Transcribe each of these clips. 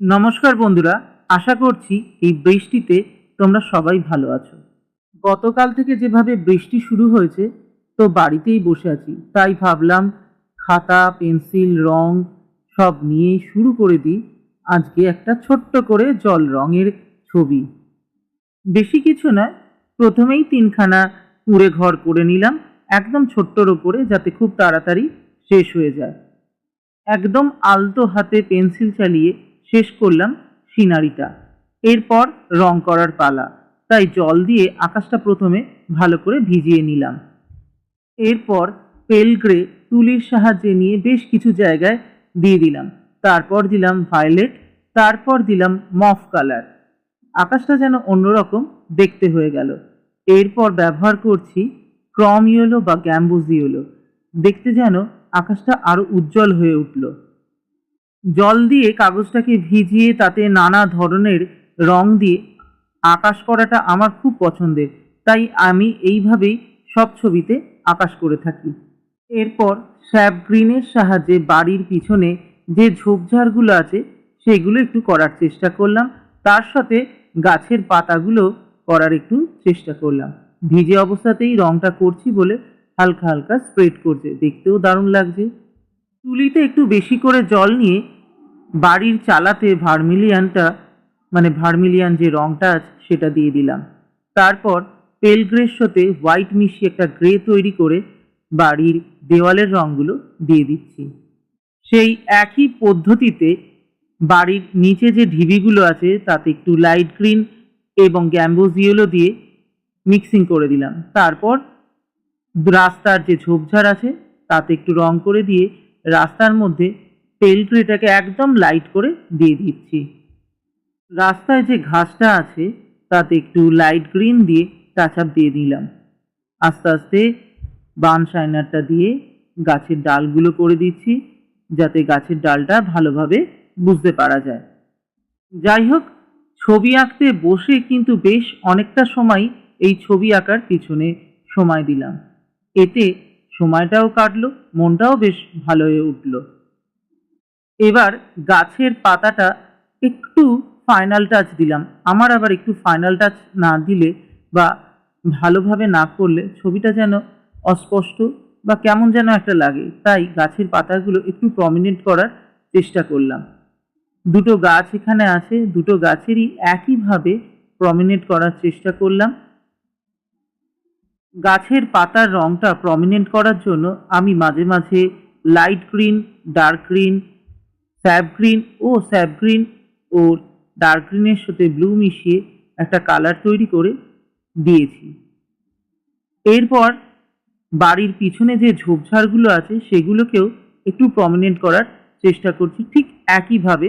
নমস্কার বন্ধুরা, আশা করছি এই বৃষ্টিতে তোমরা সবাই ভালো আছো। গতকাল থেকে যেভাবে বৃষ্টি শুরু হয়েছে, তো বাড়িতেই বসে আছি। তাই ভাবলাম, খাতা, পেন্সিল, রং সব নিয়ে শুরু করে দিই আজকে একটা ছোট্ট করে জল রঙের ছবি। বেশি কিছু নয়, প্রথমেই তিনখানা কুড়ে ঘর করে নিলাম একদম ছোট্টর ওপরে যাতে খুব তাড়াতাড়ি শেষ হয়ে যায়। একদম আলতো হাতে পেন্সিল চালিয়ে শেষ করলাম সিনারিটা। এরপর রং করার পালা। তাই জল দিয়ে আকাশটা প্রথমে ভালো করে ভিজিয়ে নিলাম। এরপর পেল গ্রে তুলির সাহায্যে নিয়ে বেশ কিছু জায়গায় দিয়ে দিলাম। তারপর দিলাম ভায়োলেট, তারপর দিলাম মফ কালার। আকাশটা যেন অন্যরকম দেখতে হয়ে গেল। এরপর ব্যবহার করছি ক্রম ইয়েলো বা গ্যাম্বুজ ইয়েলো। দেখতে যেন আকাশটা আরও উজ্জ্বল হয়ে উঠল। জল দিয়ে কাগজটাকে ভিজিয়ে তাতে নানা ধরনের রং দিয়ে আকাশ করাটা আমার খুব পছন্দের। তাই আমি এইভাবেই সব ছবিতে আকাশ করে থাকি। এরপর স্যাপ গ্রিনের সাহায্যে বাড়ির পিছনে যে ঝোপঝাড়গুলো আছে, সেগুলো একটু করার চেষ্টা করলাম। তার সাথে গাছের পাতাগুলো করার একটু চেষ্টা করলাম। ভিজে অবস্থাতেই রংটা করছি বলে হালকা হালকা স্প্রেড করছে। দেখতেও দারুণ লাগছে। তুলিতে একটু বেশি করে জল নিয়ে বাড়ির চালাতে ভার্মিলিয়ানটা মানে ভার্মিলিয়ান যে রংটা আছে, সেটা দিয়ে দিলাম। তারপর পেল গ্রের সাথে হোয়াইট মিশিয়ে একটা গ্রে তৈরি করে বাড়ির দেওয়ালের রঙগুলো দিয়ে দিচ্ছি। সেই একই পদ্ধতিতে বাড়ির নিচে যে ঢিবিগুলো আছে, তাতে একটু লাইট গ্রিন এবং গ্যাম্বোজ ইয়েলো দিয়ে মিক্সিং করে দিলাম। তারপর রাস্তার যে ঝোপঝাড় আছে, তাতে একটু রং করে দিয়ে রাস্তার মধ্যে তেল ট্রেটাকে একদম লাইট করে দিয়ে দিচ্ছি। রাস্তায় যে ঘাসটা আছে, তাতে একটু লাইট গ্রিন দিয়ে টাচ আপ দিয়ে দিলাম। আস্তে আস্তে বান শাইনারটা দিয়ে গাছের ডালগুলো করে দিচ্ছি, যাতে গাছের ডালটা ভালোভাবে বুঝতে পারা যায়। যাই হোক, ছবি আঁকতে বসে কিন্তু বেশ অনেকটা সময় এই ছবি আঁকার পিছনে সময় দিলাম। এতে সময়টাও কাটলো, মনটাও বেশ ভালো হয়ে উঠল। এবার গাছের পাতাটা একটু ফাইনাল টাচ দিলাম। আমার আবার একটু ফাইনাল টাচ না দিলে বা ভালোভাবে না করলে ছবিটা যেন অস্পষ্ট বা কেমন যেন একটা লাগে। তাই গাছের পাতাগুলো একটু প্রমিনেন্ট করার চেষ্টা করলাম। দুটো গাছ এখানে আছে, দুটো গাছেরই একইভাবে প্রমিনেন্ট করার চেষ্টা করলাম। গাছের পাতার রংটা প্রমিনেন্ট করার জন্য আমি মাঝে মাঝে light green dark green sap green, ও স্যাপ গ্রিন ও ডার্ক গ্রিনের সাথে ব্লু মিশিয়ে একটা কালার তৈরি করে দিয়েছি। এরপর বাড়ির পিছনে যে ঝোপঝাড়গুলো আছে, সেগুলোকেও একটু প্রমিনেন্ট করার চেষ্টা করছি। ঠিক একইভাবে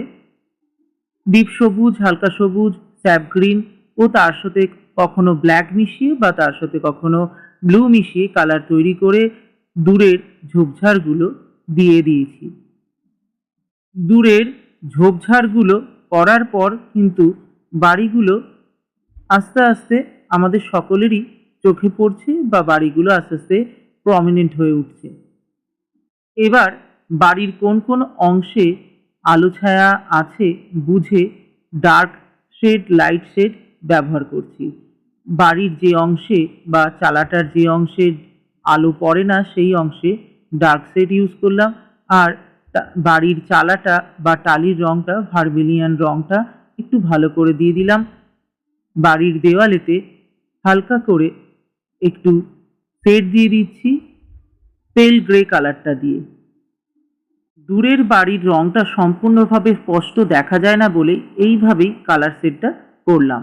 ডিপ সবুজ, হালকা সবুজ, স্যাপ গ্রিন, ও তার সাথে কখনো ব্ল্যাক মিশিয়ে বা তার সাথে কখনো ব্লু মিশিয়ে কালার তৈরি করে দূরের ঝোপঝাড়গুলো দিয়ে দিয়েছি। দূরের ঝোপঝাড়গুলো করার পর কিন্তু বাড়িগুলো আস্তে আস্তে আমাদের সকলেরই চোখে পড়ছে বা বাড়িগুলো আস্তে আস্তে প্রমিনেন্ট হয়ে উঠছে। এবার বাড়ির কোন কোন অংশে আলো ছায়া আছে বুঝে ডার্ক শেড লাইট শেড ব্যবহার করছি। বাড়ির যে অংশে বা চালাটার যে অংশে আলো পড়ে না সেই অংশে ডার্ক শেড ইউজ করলাম। আর বাড়ির চালাটা বা টালির রংটা, ভার্মিলিয়ান রংটা একটু ভালো করে দিয়ে দিলাম। বাড়ির দেওয়ালেতে হালকা করে একটু শেড দিয়ে দিচ্ছি, পেল গ্রে কালারটা দিয়ে। দূরের বাড়ির রংটা সম্পূর্ণভাবে স্পষ্ট দেখা যায় না বলে এইভাবেই কালার সেটটা করলাম।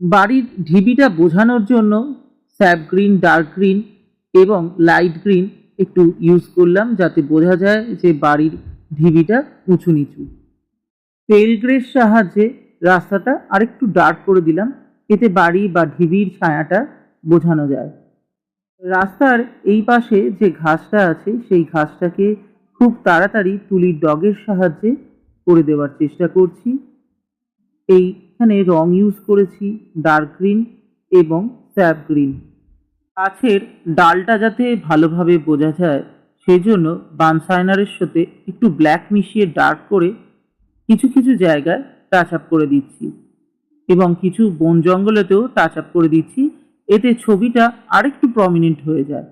বাড়ির ঢিবিটা বোঝানোর জন্য স্যাপ গ্রিন, ডার্ক গ্রিন এবং লাইট গ্রিন একটু ইউজ করলাম যাতে বোঝা যায় যে বাড়ির ঢিবিটা উঁচু নিচু তেল গ্রের সাহায্যে রাস্তাটা আরেকটু ডার্ক করে দিলাম, এতে বাড়ি বা ঢিবির ছায়াটা বোঝানো যায়। রাস্তার এই পাশে যে ঘাসটা আছে, সেই ঘাসটাকে খুব তাড়াতাড়ি তুলির ডগের সাহায্যে করে দেওয়ার চেষ্টা করছি। এইখানে রং ইউজ করেছি ডার্ক গ্রিন এবং স্যাপ গ্রিন গাছের ডালটা যাতে ভালোভাবে বোঝা যায়, সেজন্য বানসাইনারের সাথে একটু ব্ল্যাক মিশিয়ে ডার্ক করে কিছু কিছু জায়গায় টাচ আপ করে দিচ্ছি এবং কিছু বন জঙ্গলেতেও টাচ আপ করে দিচ্ছি। এতে ছবিটা আরেকটু প্রমিনেন্ট হয়ে যায়।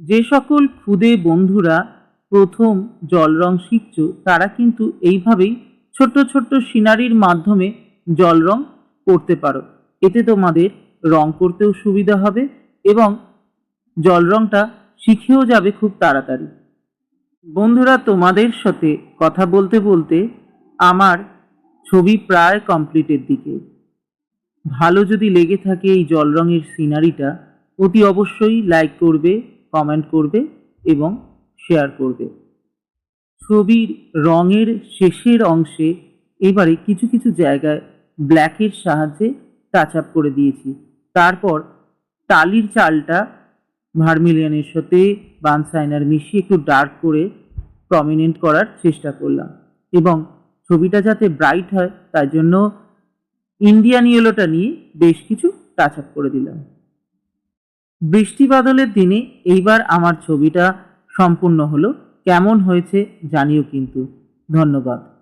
যে সকল খুদে বন্ধুরা প্রথম জল রং শিখছ, তারা কিন্তু এইভাবেই ছোট্ট ছোট্ট সিনারির মাধ্যমে জল রং করতে পারো। এতে তোমাদের রং করতেও সুবিধা হবে এবং জল রংটা শিখেও যাবে খুব তাড়াতাড়ি। বন্ধুরা, তোমাদের সাথে কথা বলতে বলতে আমার ছবি প্রায় কমপ্লিটের দিকে। ভালো যদি লেগে থাকে এই জল রঙের সিনারিটা, অতি অবশ্যই লাইক করবে কমেন্ট করবে এবং শেয়ার করবে। ছবির রঙের শেষের অংশে এবারে কিছু কিছু জায়গায় ব্ল্যাকের সাহায্যে টাচ আপ করে দিয়েছি। তারপর টালির চালটা ভার্মিলিয়ানের সাথে বানসাইনার মিশিয়ে একটু ডার্ক করে প্রমিনেন্ট করার চেষ্টা করলাম। এবং ছবিটা যাতে ব্রাইট হয় তার জন্য ইন্ডিয়ান ইয়েলোটা নিয়ে বেশ কিছু টাচ আপ করে দিলাম। বৃষ্টি বাদলের দিনে এইবার আমার ছবিটা সম্পূর্ণ হলো। কেমন হয়েছে জানিও কিন্তু। ধন্যবাদ।